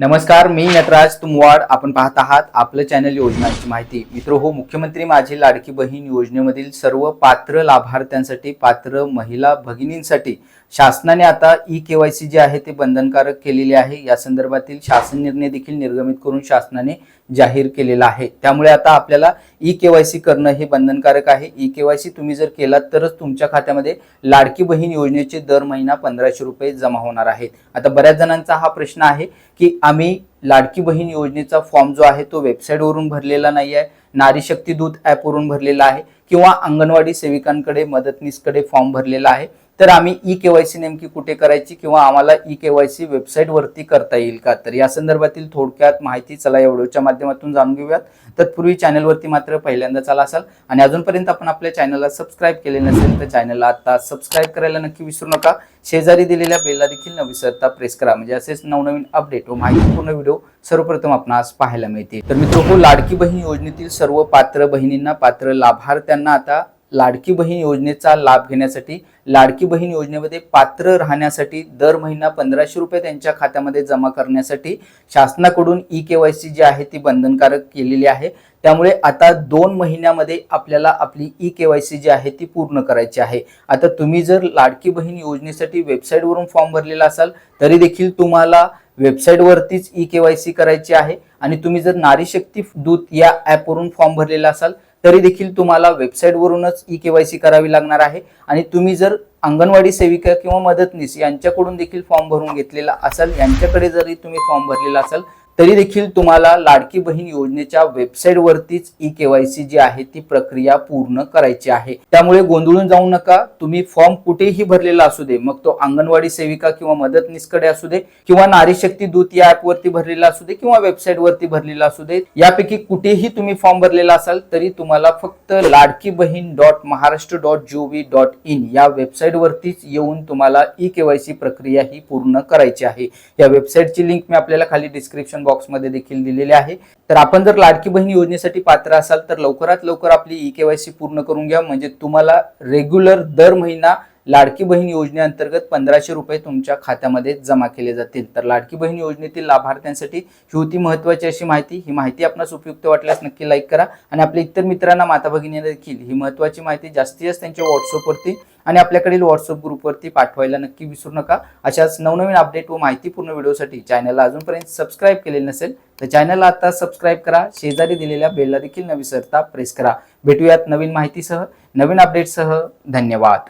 नमस्कार मी नटराज तुमवाड. आपण पाहत आहात आपलं चॅनल योजनांची माहिती. मित्र हो मुख्यमंत्री माझी लाडकी बहीण योजनेमधील सर्व पात्र लाभार्थ्यांसाठी पात्र महिला भगिनींसाठी शासनाने आता ई केवायसी जे आहे ते बंधनकारक केलेले आहे. या संदर्भातील शासन निर्णय देखील निर्गमित करून शासनाने जाहीर केलेला आहे. त्यामुळे आता आपल्याला ई केवायसी करणं हे बंधनकारक आहे. ई केवायसी तुम्ही जर केलात तरच तुमच्या खात्यामध्ये लाडकी बहीण योजनेचे दर महिना पंधराशे रुपये जमा होणार आहेत. आता बऱ्याच जणांचा हा प्रश्न आहे की आम्ही लाडकी बहीण योजनेचा फॉर्म जो आहे तो वेबसाईटवरून भरलेला नाही आहे. नारी शक्ती दूत ॲपवरून भरलेला आहे किंवा अंगणवाडी सेविकांकडे मदतनीसकडे फॉर्म भरलेला आहे. तर आम्ही ई केवायसी नेमकी कुठे करायची किंवा आम्हाला ई केवायसी वेबसाईटवरती करता येईल का? तर या संदर्भातील थोडक्यात माहिती चला या व्हिडिओच्या माध्यमातून जाणून घेऊयात. तत्पूर्वी चॅनलवरती मात्र पहिल्यांदा चला असाल आणि अजूनपर्यंत आपण आपल्या चॅनलला सबस्क्राईब केले नसेल तर चॅनलला आता सबस्क्राईब करायला नक्की विसरू नका. शेजारी दिलेल्या बेलला देखील न विसरता प्रेस करा. म्हणजे असेच नवनवीन अपडेट व माहितीपूर्ण व्हिडिओ सर्वप्रथम आपणास पाहायला मिळतील. तर मित्र हो लाडकी बहीण योजनेतील सर्व पात्र बहिणींना पात्र लाभार्थ्यांना आता लाडकी बहीण योजनेचा लाभ घेण्यासाठी लाडकी बहीण योजनेमध्ये पात्र राहण्यासाठी दर महिना पंधराशे रुपये त्यांच्या खात्यामध्ये जमा करण्यासाठी शासनाकडून ई केवायसी जी आहे ती बंधनकारक केलेली आहे. त्यामुळे आता दोन महिन्यामध्ये आपल्याला आपली ई केवायसी जी आहे ती पूर्ण करायची आहे. आता तुम्ही जर लाडकी बहीण योजनेसाठी वेबसाईटवरून फॉर्म भरलेला असाल तरी देखील तुम्हाला वेबसाईटवरतीच ई केवायसी करायची आहे. आणि तुम्ही जर नारी शक्ती दूत या ॲपवरून फॉर्म भरलेला असाल तरी देखील तुम्हाला वेबसाईटवरूनच ई केवायसी करावी लागणार आहे. आणि तुम्ही जर अंगणवाडी सेविका किंवा मदतनीस यांच्याकडून देखील फॉर्म भरून घेतलेला असाल यांच्याकडे जरी तुम्ही फॉर्म भरलेला असाल तरी देखील तुम्हाला लाडकी बहीण योजनेच्या वेबसाईटवरतीच ई केवायसी जी आहे ती प्रक्रिया पूर्ण करायची आहे. त्यामुळे गोंधळून जाऊ नका. तुम्ही फॉर्म कुठेही भरलेला असू दे मग तो अंगणवाडी सेविका किंवा मदतनीसकडे असू दे किंवा नारी शक्ती दूत या ऍपवरती भरलेला असू दे किंवा वेबसाईटवरती भरलेला असू दे यापैकी कुठेही तुम्ही फॉर्म भरलेला असाल तरी तुम्हाला फक्त Ladki Bahin dot Maharashtra dot G O V dot in या वेबसाईटवरतीच येऊन तुम्हाला ई केवायसी प्रक्रिया ही पूर्ण करायची आहे. या वेबसाईटची लिंक मी आपल्याला खाली डिस्क्रिप्शन बॉक्समध्ये देखील दिलेले आहे. तर आपण जर लाडकी बहीण योजनेसाठी पात्र असाल तर लवकरात लवकर आपली ई केवायसी पूर्ण करून घ्या. म्हणजे तुम्हाला रेग्युलर दर महिना लाडकी बहीण योजनेअंतर्गत पंधराशे रुपये तुमच्या खात्यामध्ये जमा केले जातील. तर लाडकी बहीण योजनेतील लाभार्थ्यांसाठी ही होती महत्त्वाची अशी माहिती ही माहिती आपणास उपयुक्त वाटल्यास नक्की लाईक करा आणि आपल्या इतर मित्रांना माता भगिनींना देखील ही महत्त्वाची माहिती जास्तीत जास्त त्यांच्या व्हॉट्सअपवरती आणि आपल्याकडील व्हॉट्सअप ग्रुपवरती पाठवायला नक्की विसरू नका. अशाच नवनवीन अपडेट व माहितीपूर्ण व्हिडिओसाठी चॅनलला अजूनपर्यंत सबस्क्राईब केलेलं नसेल तर चॅनलला आता सबस्क्राईब करा. शेजारी दिलेल्या बेलला देखील न विसरता प्रेस करा. भेटूयात नवीन माहितीसह नवीन अपडेटसह धन्यवाद.